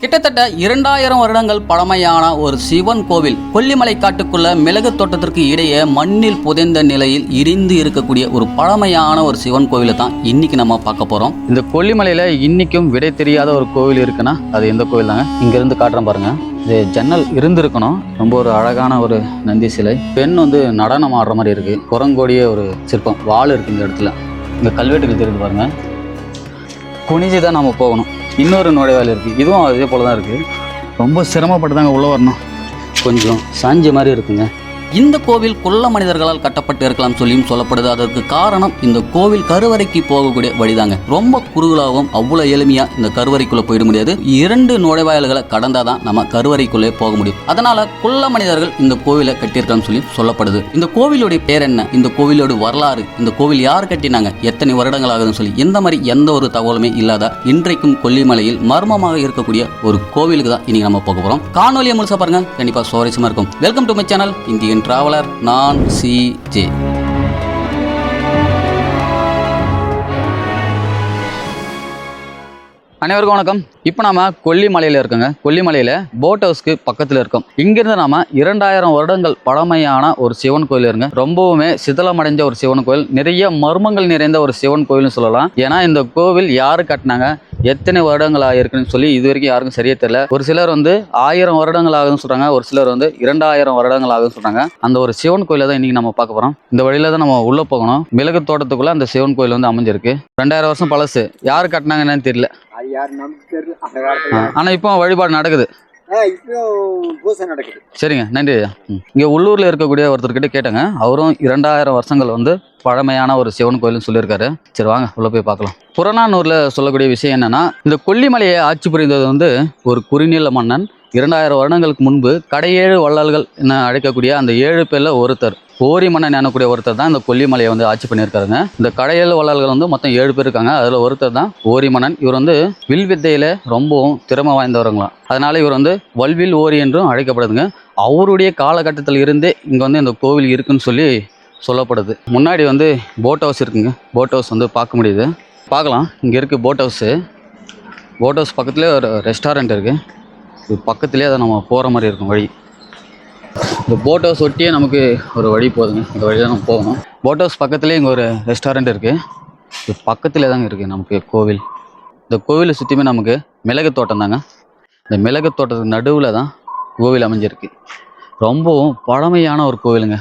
கிட்டத்தட்ட இரண்டாயிரம் வருடங்கள் பழமையான ஒரு சிவன் கோவில் கொல்லிமலை காட்டுக்குள்ள மிளகு தோட்டத்திற்கு இடையே மண்ணில் புதைந்த நிலையில் இடிந்து இருக்கக்கூடிய ஒரு பழமையான ஒரு சிவன் கோவிலை தான் இன்னைக்கு நம்ம பார்க்க போறோம். இந்த கொல்லிமலையில இன்னைக்கும் விடை தெரியாத ஒரு கோவில் இருக்குன்னா அது எந்த கோவில் தாங்க? இங்க இருந்து காட்டுறேன் பாருங்க. இது ஜன்னல் இருந்திருக்கணும். ரொம்ப ஒரு அழகான ஒரு நந்தி சிலை. பெண் வந்து நடனம் ஆடுற மாதிரி இருக்கு. குரங்கோடிய ஒரு சிற்பம். வாள் இருக்கு இந்த இடத்துல. இந்த கல்வெட்டுகள் தெரிஞ்சு பாருங்க. குனிஞ்சு தான் நம்ம போகணும். இன்னொரு நுழைவாயில் இருக்குது இதுவும் அதே போல் தான் இருக்குது ரொம்ப சிரமப்பட்டு தாங்க உள்ளே வரணும். கொஞ்சம் சாஞ்ச மாதிரி இருக்குங்க. இந்த கோவில் குள்ள மனிதர்களால் கட்டப்பட்டு இருக்கலாம் சொல்லியும் சொல்லப்படுது. அதற்கு காரணம் இந்த கோவில் கருவறைக்கு போகக்கூடிய வழிதாங்க. ரொம்ப குறுகலாகவும் அவ்வளோ எளிமையா இந்த கருவறைக்குள்ள போயிட முடியாது. இரண்டு நுழைவாயில்களை கடந்தாதான் நம்ம கருவறைக்குள்ளே போக முடியும். அதனால குள்ள மனிதர்கள் இந்த கோவிலை கட்டியிருக்கலாம் சொல்லி சொல்லப்படுது. இந்த கோவிலுடைய பேர் என்ன? இந்த கோவிலோட வரலாறு. இந்த கோவில் யார் கட்டினாங்க? எத்தனை வருடங்கள் ஆகுதுன்னு சொல்லி இந்த மாதிரி எந்த ஒரு தகவலுமே இல்லாத இன்றைக்கும் கொல்லிமலையில் மர்மமாக இருக்கக்கூடிய ஒரு கோவிலுக்கு தான் இன்னைக்கு நம்ம போக போறோம். காணொலியை முழுசா பாருங்க. கண்டிப்பா சுவாரஸ்யமா இருக்கும். Welcome to my channel Indian traveller நான் சி ஜே அனைவருக்கும் வணக்கம். இப்போ நாம கொல்லிமலையில் இருக்கோங்க. கொல்லிமலையில் போட் ஹவுஸ்க்கு பக்கத்தில் இருக்கோம். இங்கிருந்து நாம இரண்டாயிரம் வருடங்கள் பழமையான ஒரு சிவன் கோயில் இருங்க. ரொம்பவுமே சிதலமடைஞ்ச ஒரு சிவன் கோயில். நிறைய மர்மங்கள் நிறைந்த ஒரு சிவன் கோயில்னு சொல்லலாம். ஏன்னா இந்த கோவில் யாரு கட்டினாங்க? எத்தனை வருடங்கள் ஆயிருக்குன்னு சொல்லி இது வரைக்கும் யாருக்கும் சரியா தெரியல. ஒரு சிலர் வந்து ஆயிரம் வருடங்கள் ஆகுதுன்னு சொல்றாங்க ஒரு சிலர் வந்து இரண்டாயிரம் வருடங்கள் ஆகுதுன்னு சொல்றாங்க. அந்த ஒரு சிவன் கோயிலை தான் இன்னைக்கு நம்ம பார்க்க போறோம். இந்த வழியில தான் நம்ம உள்ள போகணும். மிளகு தோட்டத்துக்குள்ள அந்த சிவன் கோயில் வந்து அமைஞ்சிருக்கு. ரெண்டாயிரம் வருஷம் பழசு. யார் கட்டினாங்கன்னு தெரியல. அது யாரு நமக்கு தெரியல. அந்த காலத்துல ஆனா இப்போ வழிபாடு நடக்குது. சரிங்க நன்றி ஐயா. இங்கே உள்ளூரில் இருக்கக்கூடிய ஒருத்தர்கிட்ட கேட்டேங்க. அவரும் இரண்டாயிரம் வருஷங்கள் வந்து பழமையான ஒரு சிவன் கோயில்னு சொல்லியிருக்காரு. சரி வாங்க உள்ள போய் பார்க்கலாம். புறநானூரில் சொல்லக்கூடிய விஷயம் என்னன்னா இந்த கொல்லிமலையை ஆட்சி புரிந்தது வந்து ஒரு குறுநில மன்னன். இரண்டாயிரம் வருடங்களுக்கு முன்பு கடையேழு வள்ளல்கள் என அழைக்கக்கூடிய அந்த ஏழு பேரில் ஒருத்தர். ஓரி மன்னன் எனக்கூடிய ஒருத்தர் தான் இந்த கொல்லிமலையை வந்து ஆட்சி பண்ணியிருக்காருங்க. இந்த கடையல் வள்ளல்கள் வந்து மொத்தம் ஏழு பேர் இருக்காங்க. அதில் ஒருத்தர் தான் ஓரி மன்னன். இவர் வந்து வில் வித்தையில் ரொம்பவும் திறமை வாய்ந்தவருங்களாம். அதனால் இவர் வந்து வல்வில் ஓரி என்றும் அழைக்கப்படுதுங்க. அவருடைய காலகட்டத்தில் இருந்தே இங்கே வந்து இந்த கோவில் இருக்குன்னு சொல்லி சொல்லப்படுது. முன்னாடி வந்து போட் ஹவுஸ் இருக்குங்க. போட் ஹவுஸ் வந்து பார்க்க முடியுது. பார்க்கலாம். இங்கே இருக்குது போட் ஹவுஸு போட் ஹவுஸ் பக்கத்துலேயே ஒரு ரெஸ்டாரண்ட் இருக்குது இது பக்கத்துலேயே அதை நம்ம போகிற மாதிரி இருக்கும் வழி. இந்த போட் ஹவுஸ் ஒட்டியே நமக்கு ஒரு வழி போகுதுங்க இந்த வழியில் நம்ம போகணும். போட் ஹவுஸ் பக்கத்துலேயே இங்கே ஒரு ரெஸ்டாரண்ட் இருக்குது இது பக்கத்தில் தாங்க இருக்குது நமக்கு கோவில். இந்த கோவிலை சுற்றியுமே நமக்கு மிளகு தோட்டம் தாங்க. இந்த மிளகு தோட்டத்துக்கு நடுவில் தான் கோவில் அமைஞ்சிருக்கு. ரொம்பவும் பழமையான ஒரு கோவிலுங்க.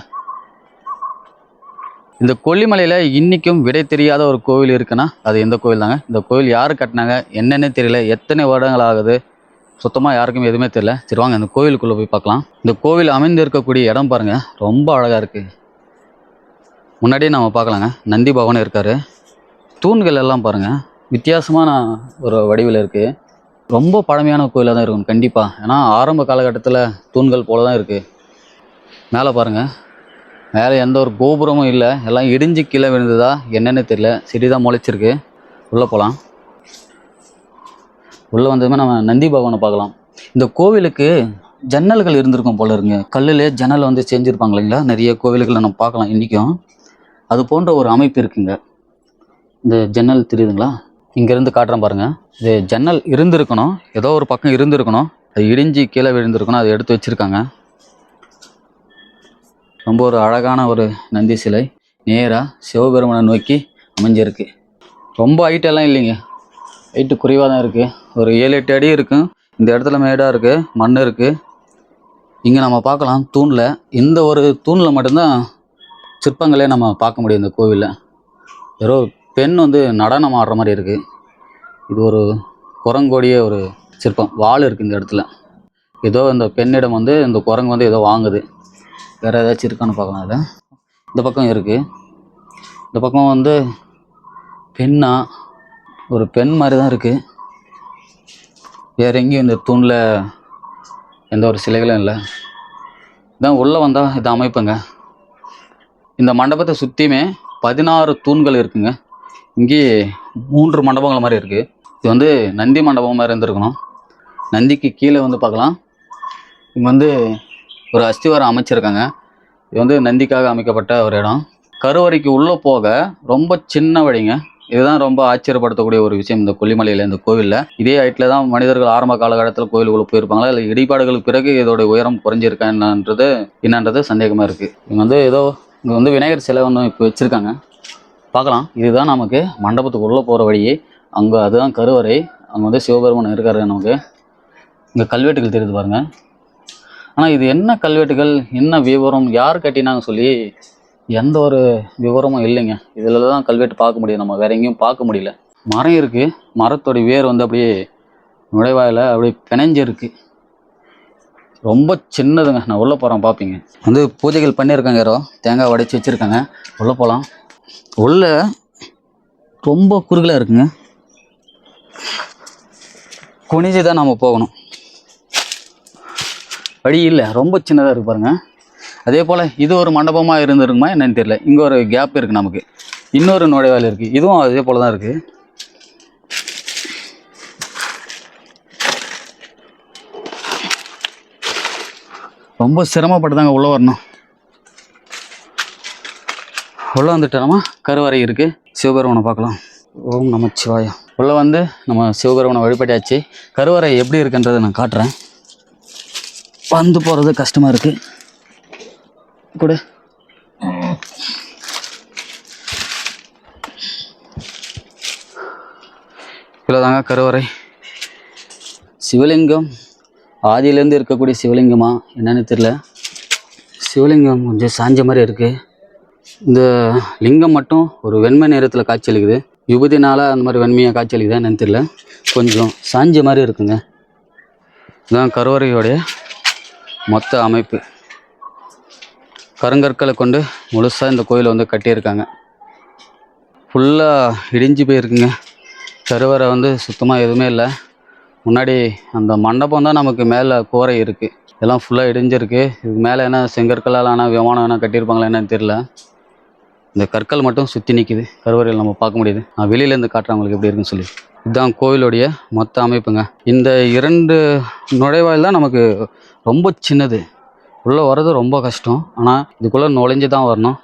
இந்த கொல்லிமலையில் இன்றைக்கும் விடை தெரியாத ஒரு கோவில் இருக்குன்னா அது எந்த கோவில் தாங்க? இந்த கோவில் யார் கட்டினாங்க? என்னென்னு தெரியல. எத்தனை வருடங்கள் ஆகுது? சுத்தமாக யாருக்கும் எதுவுமே தெரியல. சரி வாங்க இந்த கோவிலுக்குள்ளே போய் பார்க்கலாம். இந்த கோவில் அமைந்து இருக்கக்கூடிய இடம் பாருங்கள் ரொம்ப அழகாக இருக்குது முன்னாடியே நம்ம பார்க்கலாங்க. நந்தி பவன் இருக்கார். தூண்கள் எல்லாம் பாருங்கள் வித்தியாசமான ஒரு வடிவில் இருக்குது ரொம்ப பழமையான கோயிலாக தான் இருக்கும் கண்டிப்பாக ஏன்னா ஆரம்ப காலகட்டத்தில் தூண்கள் போல தான் இருக்குது மேலே பாருங்கள் மேலே எந்த ஒரு கோபுரமும் இல்லை. எல்லாம் இடிஞ்சு கீழே விழுந்ததா என்னென்னு தெரியல. செடி தான் முளைச்சிருக்கு. உள்ளே போகலாம் உள்ளே வந்ததுமே நம்ம நந்தி பவனை பார்க்கலாம். இந்த கோவிலுக்கு ஜன்னல்கள் இருந்திருக்கும் போல இருங்க கல்லில் ஜன்னல் வந்து செஞ்சுருப்பாங்க இல்லைங்களா? நிறைய கோவில்களை நம்ம பார்க்கலாம் இன்றைக்கும். அது போன்ற ஒரு அமைப்பு இருக்குங்க. இந்த ஜன்னல் தெரியுதுங்களா? இங்கேருந்து காட்டுறேன் பாருங்கள் இது ஜன்னல் இருந்திருக்கணும். ஏதோ ஒரு பக்கம் இருந்திருக்கணும். அது இடிஞ்சு கீழே விழுந்திருக்கணும். அதை எடுத்து வச்சுருக்காங்க. ரொம்ப ஒரு அழகான ஒரு நந்தி சிலை. நேராக சிவபெருமனை நோக்கி அமைஞ்சிருக்கு. ரொம்ப ஹைட்டெல்லாம் இல்லைங்க. ஹைட்டு குறைவாக தான் இருக்குது ஒரு ஏழு எட்டு அடி இருக்கும் இந்த இடத்துல மேடாக இருக்குது மண் இருக்குது இங்கே நம்ம பார்க்கலாம் தூணில். இந்த ஒரு தூணில் மட்டும்தான் சிற்பங்களே நம்ம பார்க்க முடியும் இந்த கோவிலில். ஏதோ பெண் வந்து நடனம் ஆடுற மாதிரி இருக்குது இது ஒரு குரங்கோடிய ஒரு சிற்பம். வால் இருக்குது இந்த இடத்துல. ஏதோ இந்த பெண்ணிடம் வந்து இந்த குரங்கு வந்து ஏதோ வாங்குது. வேறு ஏதாச்சும் இருக்கான்னு பார்க்கலாம் அதில். இந்த பக்கம் இருக்குது இந்த பக்கம் வந்து பெண்ணா ஒரு பெண் மாதிரி தான் இருக்குது வேறு எங்கேயும் இந்த தூணில் எந்த ஒரு சிலைகளும் இல்லை. இதான் உள்ளே வந்தால் இது அமைப்புங்க. இந்த மண்டபத்தை சுற்றியுமே பதினாறு தூண்கள் இருக்குங்க. இங்கே மூன்று மண்டபங்கள் மாதிரி இருக்குது இது வந்து நந்தி மண்டபம் மாதிரி இருந்திருக்கணும். நந்திக்கு கீழே வந்து பார்க்கலாம். இங்கே வந்து ஒரு அஸ்திவாரம் அமைச்சிருக்காங்க இது வந்து நந்திக்காக அமைக்கப்பட்ட ஒரு இடம். கருவறைக்கு உள்ளே போக ரொம்ப சின்ன வழிங்க. இதுதான் ரொம்ப ஆச்சரியப்படுத்தக்கூடிய ஒரு விஷயம் இந்த கொல்லிமலையில் இந்த கோவிலில். இதே ஹைட்டில் தான் மனிதர்கள் ஆரம்ப காலகட்டத்தில் கோவிலுக்குள்ளே போயிருப்பாங்களா? இல்லை இடிபாடுகளுக்கு பிறகு இதோட உயரம் குறைஞ்சிருக்கா என்னன்றது என்னன்றது சந்தேகமாக இருக்குது இவங்க வந்து ஏதோ இங்கே வந்து விநாயகர் சிலை ஒன்று இப்போ வச்சுருக்காங்க. பார்க்கலாம். இதுதான் நமக்கு மண்டபத்துக்குள்ளே போகிற வழியே. அங்கே அதுதான் கருவறை. அங்கே வந்து சிவபெருமன் இருக்காரு நமக்கு. இங்கே கல்வெட்டுகள் தெரியுது பாருங்க. ஆனால் இது என்ன கல்வெட்டுகள்? என்ன விவரம் யார் கட்டினாங்க சொல்லி எந்த ஒரு விவரமும் இல்லைங்க. இதில் தான் கல்வெட்டு பார்க்க முடியும் நம்ம. வேற எங்கேயும் பார்க்க முடியல. மரம் இருக்குது மரத்தோட வேர் வந்து அப்படியே நுழைவாயில் அப்படியே பிணைஞ்சிருக்கு. ரொம்ப சின்னதுங்க. நான் உள்ளே போகிறேன் பார்ப்பீங்க வந்து பூஜைகள் பண்ணியிருக்காங்க யாரோ. தேங்காய் உடைச்சி வச்சுருக்காங்க. உள்ளே போகலாம் உள்ள ரொம்ப குறுகலாக இருக்குங்க. குனிஞ்சு தான் நம்ம போகணும். வழி இல்லை. ரொம்ப சின்னதாக இருக்கு பாருங்கள் அதே போல் இது ஒரு மண்டபமாக இருந்திருக்குமா என்னன்னு தெரியல. இங்கே ஒரு கேப் இருக்குது நமக்கு. இன்னொரு நுழைவாயில் இருக்குது இதுவும் அதே போல் தான் இருக்குது ரொம்ப சிரமப்பட்டு தாங்க உள்ளே வரணும். உள்ளே வந்துட்டோமா கருவறை இருக்குது சிவபெருமனை பார்க்கலாம். ஓம் நமச்சிவாயா. உள்ளே வந்து நம்ம சிவபெருமனை வழிபட்டாச்சு. கருவறை எப்படி இருக்குன்றதை நான் காட்டுறேன். வந்து போகிறது கஷ்டமாக இருக்குது கொடு. இவ்வளோதாங்க கருவறை. சிவலிங்கம் ஆதியிலேருந்து இருக்கக்கூடிய சிவலிங்கமா? என்னன்னு தெரியல. சிவலிங்கம் கொஞ்சம் சாஞ்ச மாதிரி இருக்குது இந்த லிங்கம் மட்டும் ஒரு வெண்மை நிறத்தில் காட்சியளிக்குது நாளாக அந்த மாதிரி வெண்மையாக காட்சியளிக்குதா என்னன்னு தெரில கொஞ்சம் சாஞ்ச மாதிரி இருக்குங்க. இதுதான் கருவறையோடைய மொத்த அமைப்பு. கருங்கற்களை கொண்டு முழுசாக இந்த கோயிலை வந்து கட்டியிருக்காங்க. ஃபுல்லாக இடிஞ்சு போயிருக்குங்க. கருவறை வந்து சுத்தமாக எதுவுமே இல்லை. முன்னாடி அந்த மண்டபம் தான் நமக்கு மேலே கூரை இருக்குது இதெல்லாம் ஃபுல்லாக இடிஞ்சிருக்கு. இதுக்கு மேலே என்ன செங்கற்களால் ஆனால் விமானம் என்ன கட்டியிருப்பாங்களா என்னன்னு தெரியல. இந்த கற்கள் மட்டும் சுற்றி நிற்கிது கருவறையில் நம்ம பார்க்க முடியுது. நான் வெளியிலேருந்து காட்டுறேன் உங்களுக்கு எப்படி இருக்குன்னு சொல்லி. இதுதான் கோயிலுடைய மொத்த அமைப்புங்க. இந்த இரண்டு நுழைவாயில் தான் நமக்கு ரொம்ப சின்னது. உள்ளே வர்றது ரொம்ப கஷ்டம். ஆனால் இதுக்குள்ளே நுழைஞ்சு தான் வரணும்.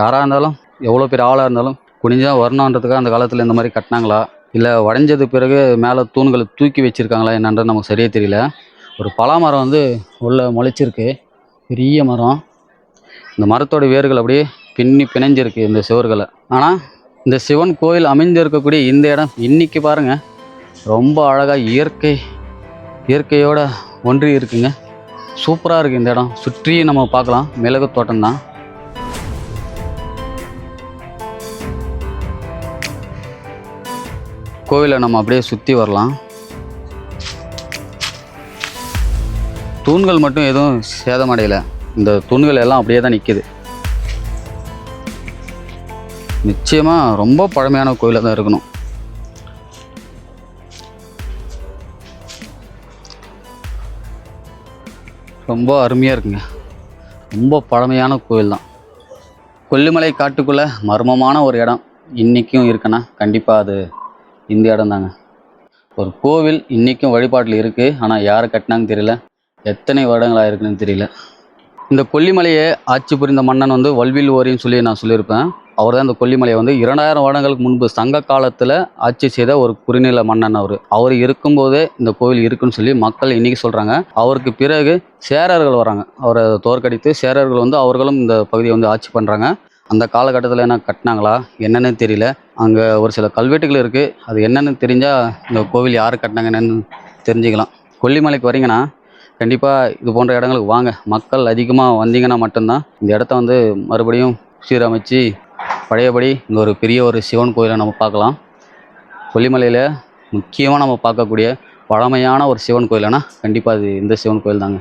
யாராக இருந்தாலும் எவ்வளோ பெரிய ஆளாக இருந்தாலும் குனிஞ்சா வரணுன்றதுக்காக அந்த காலத்தில் இந்த மாதிரி கட்டினாங்களா? இல்லை உடஞ்சது பிறகு மேலே தூண்களை தூக்கி வச்சுருக்காங்களா என்னன்றது நமக்கு சரியே தெரியல. ஒரு பலாமரம் வந்து உள்ளே முளைச்சிருக்கு. பெரிய மரம். இந்த மரத்தோட வேர்கள் அப்படியே பின்னி பிணைஞ்சிருக்கு இந்த சுவர்களை. ஆனால் இந்த சிவன் கோயில் அமைந்திருக்கக்கூடிய இந்த இடம் இன்னைக்கு பாருங்கள் ரொம்ப அழகாக இயற்கை இயற்கையோட ஒன்றி இருக்குங்க. சூப்பராக இருக்குது இந்த இடம். சுற்றி நம்ம பார்க்கலாம். மிளகு தோட்டம் தான். கோவிலை நம்ம அப்படியே சுற்றி வரலாம். தூண்கள் மட்டும் எதுவும் சேதமடையலை. இந்த தூண்கள் எல்லாம் அப்படியே தான் நிற்கிது நிச்சயமாக ரொம்ப பழமையான கோயிலாக தான் இருக்கணும். ரொம்ப அருமையாக இருக்குங்க. ரொம்ப பழமையான கோயில் தான். கொல்லிமலை காட்டுக்குள்ளே மர்மமான ஒரு இடம் இன்றைக்கும் இருக்குன்னா கண்டிப்பாக அது இந்த இடம் தாங்க. ஒரு கோவில் இன்றைக்கும் வழிபாட்டில் இருக்குது ஆனால் யார் கட்டினாங்கன்னு தெரியல. எத்தனை வருடங்களாக இருக்குன்னு தெரியல. இந்த கொல்லிமலையை ஆட்சி புரிந்த மன்னன் வந்து வல்வில் ஓரின்னு சொல்லி நான் சொல்லியிருப்பேன். அவர் தான் இந்த கொல்லிமலையை வந்து இரண்டாயிரம் வருடங்களுக்கு முன்பு சங்க காலத்தில் ஆட்சி செய்த ஒரு குறுநில மன்னன் அவர். அவர் இருக்கும்போதே இந்த கோவில் இருக்குன்னு சொல்லி மக்கள் இன்றைக்கி சொல்கிறாங்க அவருக்கு பிறகு சேரர்கள் வராங்க. அவரை தோற்கடித்து சேரர்கள் வந்து அவர்களும் இந்த பகுதியை வந்து ஆட்சி பண்ணுறாங்க அந்த காலகட்டத்தில் என்ன கட்டினாங்களா? என்னென்னு தெரியல. அங்கே ஒரு சில கல்வெட்டுகள் இருக்குது அது என்னென்னு தெரிஞ்சால் இந்த கோவில் யார் கட்டினாங்க தெரிஞ்சுக்கலாம். கொல்லிமலைக்கு வரீங்கன்னா கண்டிப்பாக இது போன்ற இடங்களுக்கு வாங்க. மக்கள் அதிகமாக வந்தீங்கன்னா மட்டும்தான் இந்த இடத்த வந்து மறுபடியும் சீரமைச்சு பழையபடி இங்கே ஒரு பெரிய ஒரு சிவன் கோயிலை நம்ம பார்க்கலாம். கொல்லிமலையில் முக்கியமாக நம்ம பார்க்கக்கூடிய பழமையான ஒரு சிவன் கோயில்னா கண்டிப்பாக அது இந்த சிவன் கோயில் தாங்க.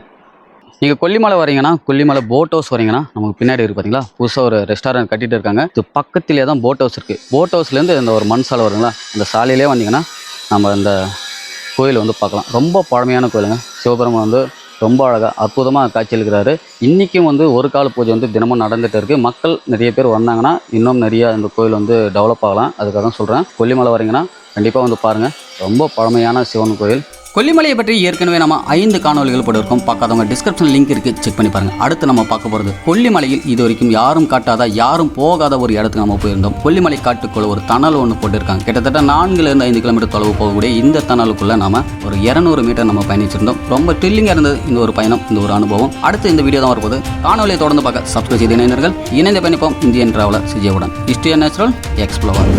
நீங்கள் கொல்லிமலை வரீங்கன்னா கொல்லிமலை போட் ஹவுஸ் வரீங்கன்னா நமக்கு பின்னாடி இருக்கு பார்த்தீங்களா புதுசாக ஒரு ரெஸ்டாரண்ட் கட்டிட்டு இருக்காங்க. இது பக்கத்திலே தான் போட் ஹவுஸ் இருக்குது போட் ஹவுஸ்லேருந்து இந்த ஒரு மண் சாலை வருங்களா? அந்த சாலையிலே வந்தீங்கன்னா நம்ம இந்த கோயில் வந்து பார்க்கலாம். ரொம்ப பழமையான கோயிலுங்க. சிவபெருமான் வந்து ரொம்ப அழகாக அற்புதமாக காட்சியளிக்கிறாரு. இன்றைக்கும் வந்து ஒரு கால பூஜை வந்து தினமும் நடந்துகிட்டு இருக்குது மக்கள் நிறைய பேர் வந்தாங்கன்னா இன்னும் நிறையா இந்த கோயில் வந்து டெவலப் ஆகலாம். அதுக்காக தான் சொல்கிறேன் கொல்லிமலை வரீங்கன்னா கண்டிப்பாக வந்து பாருங்கள் ரொம்ப பழமையான சிவன் கோயில். கொல்லிமலையை பற்றி ஏற்கனவே நம்ம ஐந்து காணொலிகள் போட்டிருக்கோம். பார்க்காதவங்க டிஸ்கிரிப்ஷன் லிங்க் இருக்கு. செக் பண்ணி பாருங்க. அடுத்து நம்ம பார்க்க போகிறது கொல்லிமலையில் இது வரைக்கும் யாரும் காட்டாத யாரும் போகாத ஒரு இடத்துக்கு நம்ம போயிருந்தோம். கொல்லிமலை காட்டுக்குள்ள ஒரு தணல் ஒன்று போட்டிருக்காங்க. கிட்டத்தட்ட நான்குல இருந்து ஐந்து கிலோமீட்டர் தொலைவு போகக்கூடிய இந்த தணலுக்குள்ள நாம ஒரு இரநூறு மீட்டர் நம்ம பயணிச்சிருந்தோம். ரொம்ப த்ரில்லிங்காக இருந்தது இந்த ஒரு பயணம் இந்த ஒரு அனுபவம். அடுத்து இந்த வீடியோ தான் வரப்போகுது. காணொலியை தொடர்ந்து பார்க்க சப்ஸ்கிரைப் செய்த இணைந்தர்கள் இணைந்து பயணிப்போம். Indian traveller சிஜேவுடன். History natural explorer